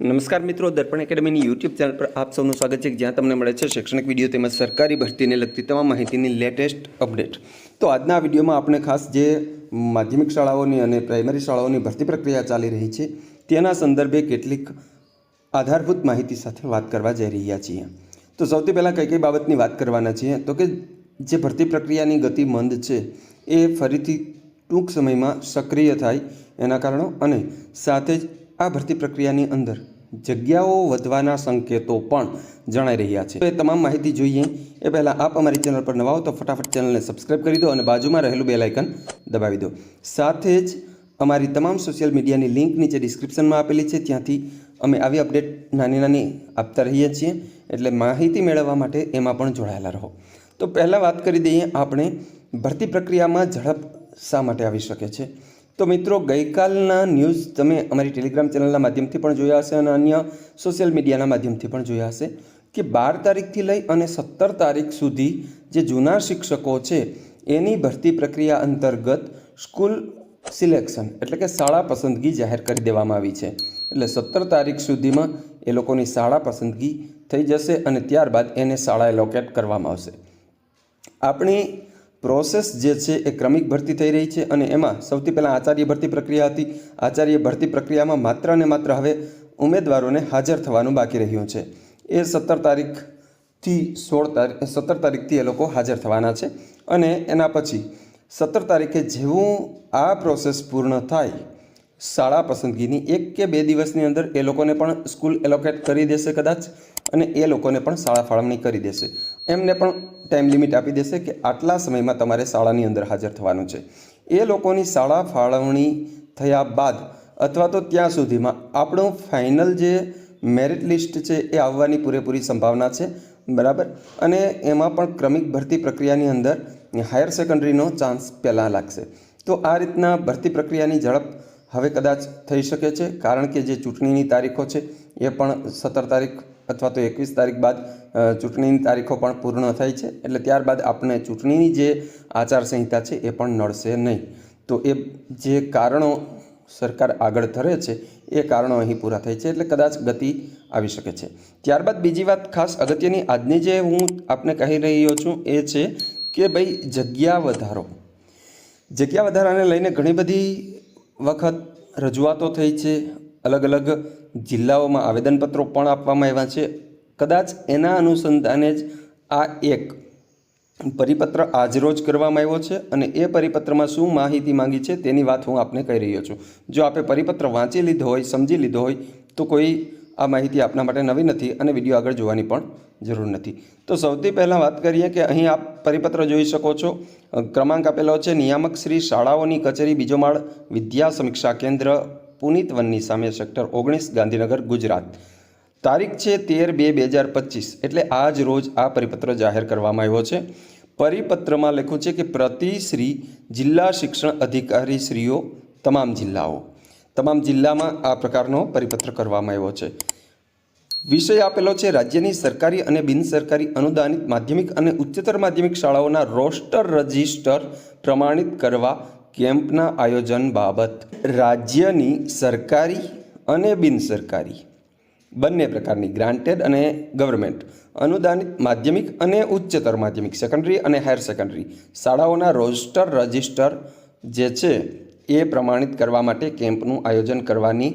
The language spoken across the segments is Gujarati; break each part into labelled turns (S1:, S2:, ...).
S1: નમસ્કાર મિત્રો, દર્પણ એકેડમીની યુટ્યુબ ચેનલ પર આપ સૌનું સ્વાગત છે. જ્યાં તમને મળે છે શૈક્ષણિક વીડિયો તેમજ સરકારી ભરતીને લગતી તમામ માહિતીની લેટેસ્ટ અપડેટ. તો આજના વિડીયોમાં આપણે ખાસ જે માધ્યમિક શાળાઓની અને પ્રાઇમરી શાળાઓની ભરતી પ્રક્રિયા ચાલી રહી છે, તેના સંદર્ભે કેટલીક આધારભૂત માહિતી સાથે વાત કરવા જઈ રહ્યા છીએ. તો સૌથી પહેલાં કઈ કઈ બાબતની વાત કરવાના છીએ? તો કે જે ભરતી પ્રક્રિયાની ગતિ મંદ છે, એ ફરીથી ટૂંક સમયમાં સક્રિય થાય એના કારણો અને સાથે જ આ ભરતી પ્રક્રિયાની અંદર જગ્યાઓ વધવાના સંકેતો પણ જણાઈ રહ્યા છે. એ તમામ માહિતી જોઈએ. એ પહેલાં આપ અમારી ચેનલ પર નવા હો તો ફટાફટ ચેનલને સબસ્ક્રાઇબ કરી દો અને બાજુમાં રહેલું આઇકન દબાવી દો. સાથે જ અમારી તમામ સોશિયલ મીડિયાની લિંક નીચે ડિસ્ક્રિપ્શનમાં આપેલી છે. ત્યાંથી અમે આવી અપડેટ નાની નાની આપતા રહીએ છીએ. એટલે માહિતી મેળવવા માટે એમાં પણ જોડાયેલા રહો. તો પહેલાં વાત કરી દઈએ આપણે ભરતી પ્રક્રિયામાં ઝડપ શા માટે આવી શકે છે? તો મિત્રો, ગઈકાલના ન્યૂઝ તમે અમારી ટેલિગ્રામ ચેનલના માધ્યમથી પણ જોયા હશે અને અન્ય સોશિયલ મીડિયાના માધ્યમથી પણ જોયા હશે કે બાર તારીખથી લઈ અને સત્તર તારીખ સુધી જે જૂના શિક્ષકો છે, એની ભરતી પ્રક્રિયા અંતર્ગત સ્કૂલ સિલેક્શન એટલે કે શાળા પસંદગી જાહેર કરી દેવામાં આવી છે. એટલે સત્તર તારીખ સુધીમાં એ લોકોની શાળા પસંદગી થઈ જશે અને ત્યારબાદ એને શાળા એલોકેટ કરવામાં આવશે. આપણી પ્રોસેસ જે છે એ ક્રમિક ભરતી થઈ રહી છે અને એમાં સૌથી પહેલાં આચાર્ય ભરતી પ્રક્રિયા હતી. આચાર્ય ભરતી પ્રક્રિયામાં માત્ર ને માત્ર હવે ઉમેદવારોને હાજર થવાનું બાકી રહ્યું છે. એ સત્તર તારીખથી સોળ તારીખ, સત્તર તારીખથી એ લોકો હાજર થવાના છે અને એના પછી સત્તર તારીખે જેવું આ પ્રોસેસ પૂર્ણ થાય, શાળા પસંદગીની એક કે બે દિવસની અંદર એ લોકોને પણ સ્કૂલ એલોકેટ કરી દેશે કદાચ અને એ લોકોને પણ શાળા ફાળવણી કરી દેશે. એમને પણ ટાઈમ લિમિટ આપી દેશે કે આટલા સમયમાં તમારે શાળાની અંદર હાજર થવાનું છે. એ લોકોની શાળા ફાળવણી થયા બાદ અથવા તો ત્યાં સુધીમાં આપણું ફાઇનલ જે મેરિટ લિસ્ટ છે એ આવવાની પૂરેપૂરી સંભાવના છે, બરાબર? અને એમાં પણ ક્રમિક ભરતી પ્રક્રિયાની અંદર હાયર સેકન્ડરીનો ચાન્સ પહેલાં લાગશે. તો આ રીતના ભરતી પ્રક્રિયાની ઝડપ હવે કદાચ થઈ શકે છે, કારણ કે જે ચૂંટણીની તારીખો છે એ પણ સત્તર તારીખ અથવા તો એકવીસ તારીખ બાદ ચૂંટણીની તારીખો પણ પૂર્ણ થાય છે. એટલે ત્યારબાદ આપણે ચૂંટણીની જે આચારસંહિતા છે એ પણ નડશે નહીં. તો એ જે કારણો સરકાર આગળ ધરે છે, એ કારણો અહીં પૂરા થાય છે. એટલે કદાચ ગતિ આવી શકે છે. ત્યારબાદ બીજી વાત ખાસ અગત્યની આજની જે હું આપને કહી રહ્યો છું એ છે કે ભાઈ જગ્યા વધારો. જગ્યા વધારાને લઈને ઘણી બધી વખત રજૂઆતો થઈ છે અલગ અલગ જિલ્લાઓમાં આવેદનપત્રો પણ આપવામાં આવ્યા છે. કદાચ એના અનુસંધાને જ આ એક પરિપત્ર આજરોજ કરવામાં આવ્યો છે અને એ પરિપત્રમાં શું માહિતી માંગી છે તેની વાત હું આપને કહી રહ્યો છું. જો આપે પરિપત્ર વાંચી લીધો હોય, સમજી લીધો હોય, તો કોઈ આ માહિતી આપના માટે નવી નથી અને વીડિયો આગળ જોવાની પણ જરૂર નથી. તો સૌથી પહેલાં વાત કરીએ કે અહીં આપ પરિપત્ર જોઈ શકો છો. ક્રમાંક આપેલો છે, નિયામક શ્રી શાળાઓની કચેરી બીજો માળ વિદ્યા સમીક્ષા કેન્દ્ર પુનિત વનની સામે સેક્ટર ઓગણીસ, ગાંધીનગર, ગુજરાત. તારીખ છે તેર બે બે હજાર પચીસ, એટલે આજ રોજ આ પરિપત્ર જાહેર કરવામાં આવ્યો છે. પરિપત્રમાં લખ્યું છે કે પ્રતિ શ્રી જિલ્લા શિક્ષણ અધિકારી શ્રીઓ, તમામ જિલ્લાઓ. તમામ જિલ્લામાં આ પ્રકારનો પરિપત્ર કરવામાં આવ્યો છે. વિષય આપેલો છે રાજ્યની સરકારી અને બિનસરકારી અનુદાનિત માધ્યમિક અને ઉચ્ચતર માધ્યમિક શાળાઓના રોસ્ટર રજિસ્ટર પ્રમાણિત કરવા કેમ્પના આયોજન બાબત રાજ્યની સરકારી અને બિનસરકારી બંને પ્રકારની ગ્રાન્ટેડ અને ગવર્મેન્ટ, અનુદાનિત માધ્યમિક અને ઉચ્ચતર માધ્યમિક સેકન્ડરી અને હાયર સેકન્ડરી શાળાઓના રોસ્ટર રજિસ્ટર જે છે એ પ્રમાણિત કરવા માટે કેમ્પનું આયોજન કરવાની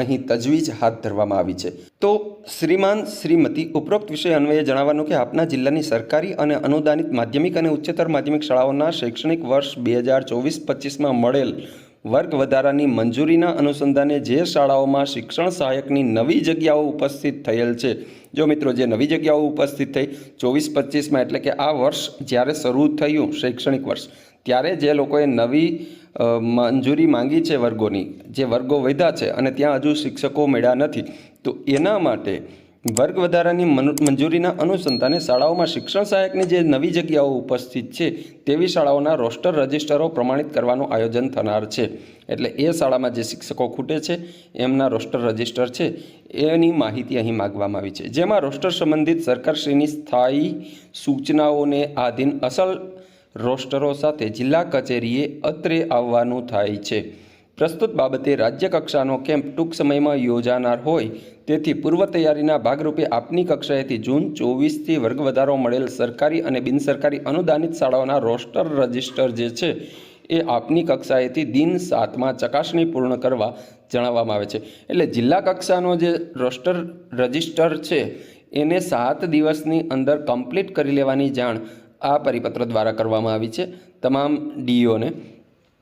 S1: અહીં તજવીજ હાથ ધરવામાં આવી છે. તો શ્રીમાન શ્રીમતી ઉપરોક્ત વિષય અન્વયે જણાવવાનું કે આપના જિલ્લાની સરકારી અને અનુદાનિત માધ્યમિક અને ઉચ્ચતર માધ્યમિક શાળાઓના શૈક્ષણિક વર્ષ બે હજાર ચોવીસ પચીસમાં મળેલ વર્ગ વધારાની મંજૂરીના અનુસંધાને જે શાળાઓમાં શિક્ષણ સહાયકની નવી જગ્યાઓ ઉપસ્થિત થયેલ છે. જો મિત્રો, જે નવી જગ્યાઓ ઉપસ્થિત થઈ, ચોવીસ પચીસમાં એટલે કે આ વર્ષ જ્યારે શરૂ થયું શૈક્ષણિક વર્ષ, ત્યારે જે લોકોએ નવી મંજૂરી માંગી છે વર્ગોની, જે વર્ગો વધ્યા છે અને ત્યાં હજુ શિક્ષકો મળ્યા નથી. તો એના માટે વર્ગ વધારાની મંજૂરીના અનુસંધાને શાળાઓમાં શિક્ષણ સહાયકની જે નવી જગ્યાઓ ઉપસ્થિત છે, તેવી શાળાઓના રોસ્ટર રજિસ્ટરો પ્રમાણિત કરવાનું આયોજન થનાર છે. એટલે એ શાળામાં જે શિક્ષકો ખૂટે છે, એમના રોસ્ટર રજિસ્ટર છે, એની માહિતી અહીં માગવામાં આવી છે. જેમાં રોસ્ટર સંબંધિત સરકારશ્રીની સ્થાયી સૂચનાઓને આધીન અસલ રોસ્ટરો સાથે જિલ્લા કચેરીએ અત્રે આવવાનું થાય છે. પ્રસ્તુત બાબતે રાજ્ય કક્ષાનો કેમ્પ ટૂંક સમયમાં યોજાનાર હોય તેથી પૂર્વ તૈયારીના ભાગરૂપે આપની કક્ષાએથી જૂન ચોવીસથી વર્ગ વધારો મળેલ સરકારી અને બિનસરકારી અનુદાનિત શાળાઓના રોસ્ટર રજિસ્ટર જે છે એ આપની કક્ષાએથી દિન સાતમાં ચકાસણી પૂર્ણ કરવા જણાવવામાં આવે છે. એટલે જિલ્લા કક્ષાનો જે રોસ્ટર રજિસ્ટર છે, એને સાત દિવસની અંદર કમ્પ્લીટ કરી લેવાની જાણ આ પરિપત્ર દ્વારા કરવામાં આવી છે તમામ ડીઓને,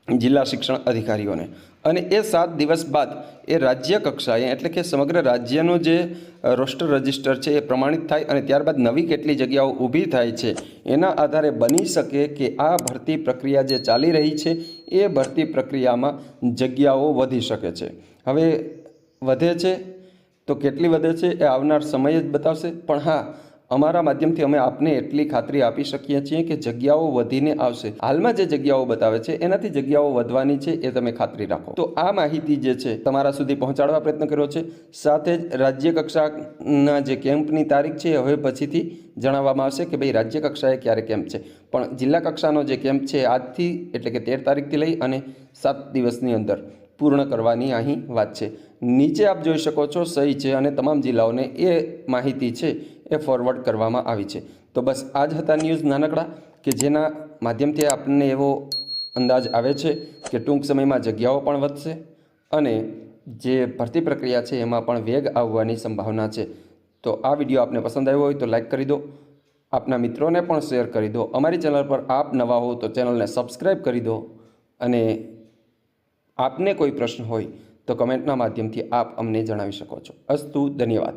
S1: જિલ્લા શિક્ષણ અધિકારીઓને. અને એ સાત દિવસ બાદ એ રાજ્ય કક્ષાએ એટલે કે સમગ્ર રાજ્યનું જે રોસ્ટર રજિસ્ટર છે એ પ્રમાણિત થાય અને ત્યારબાદ નવી કેટલી જગ્યાઓ ઊભી થાય છે એના આધારે બની શકે કે આ ભરતી પ્રક્રિયા જે ચાલી રહી છે એ ભરતી પ્રક્રિયામાં જગ્યાઓ વધી શકે છે. હવે વધે છે તો કેટલી વધે છે એ આવનાર સમય જ બતાવશે. પણ હા અમારા માધ્યમથી અમે આપને એટલી ખાતરી આપી શકીએ છીએ કે જગ્યાઓ વધીને આવશે. હાલમાં જે જગ્યાઓ બતાવે છે, એનાથી જગ્યાઓ વધવાની છે એ તમે ખાતરી રાખો. તો આ માહિતી જે છે, તમારા સુધી પહોંચાડવા પ્રયત્ન કર્યો છે. સાથે જ રાજ્ય કક્ષાના જે કેમ્પની તારીખ છે હવે પછીથી જણાવવામાં આવશે કે ભાઈ, રાજ્ય કક્ષાએ ક્યારે કેમ્પ છે. પણ જિલ્લા કક્ષાનો જે કેમ્પ છે, આજથી એટલે કે તેર તારીખથી લઈ અને સાત દિવસની અંદર પૂર્ણ કરવાની અહીં વાત છે. નીચે આપ જોઈ શકો છો, સહી છે અને તમામ જિલ્લાઓને એ માહિતી છે એ ફોરવર્ડ કરવામાં આવી છે. તો બસ આ જ હતા ન્યૂઝ નાનકડા કે જેના માધ્યમથી આપણને એવો અંદાજ આવે છે કે ટૂંક સમયમાં જગ્યાઓ પણ વધશે અને જે ભરતી પ્રક્રિયા છે એમાં પણ વેગ આવવાની સંભાવના છે. તો આ વીડિયો આપને પસંદ આવ્યો હોય તો લાઈક કરી દો. આપના મિત્રોને પણ શેર કરી દો. અમારી ચેનલ પર આપ નવા હો તો ચેનલને સબસ્ક્રાઈબ કરી દો અને આપને કોઈ પ્રશ્ન હોય તો કમેન્ટના માધ્યમથી આપ અમને જણાવી શકો છો. અસ્તુ, ધન્યવાદ.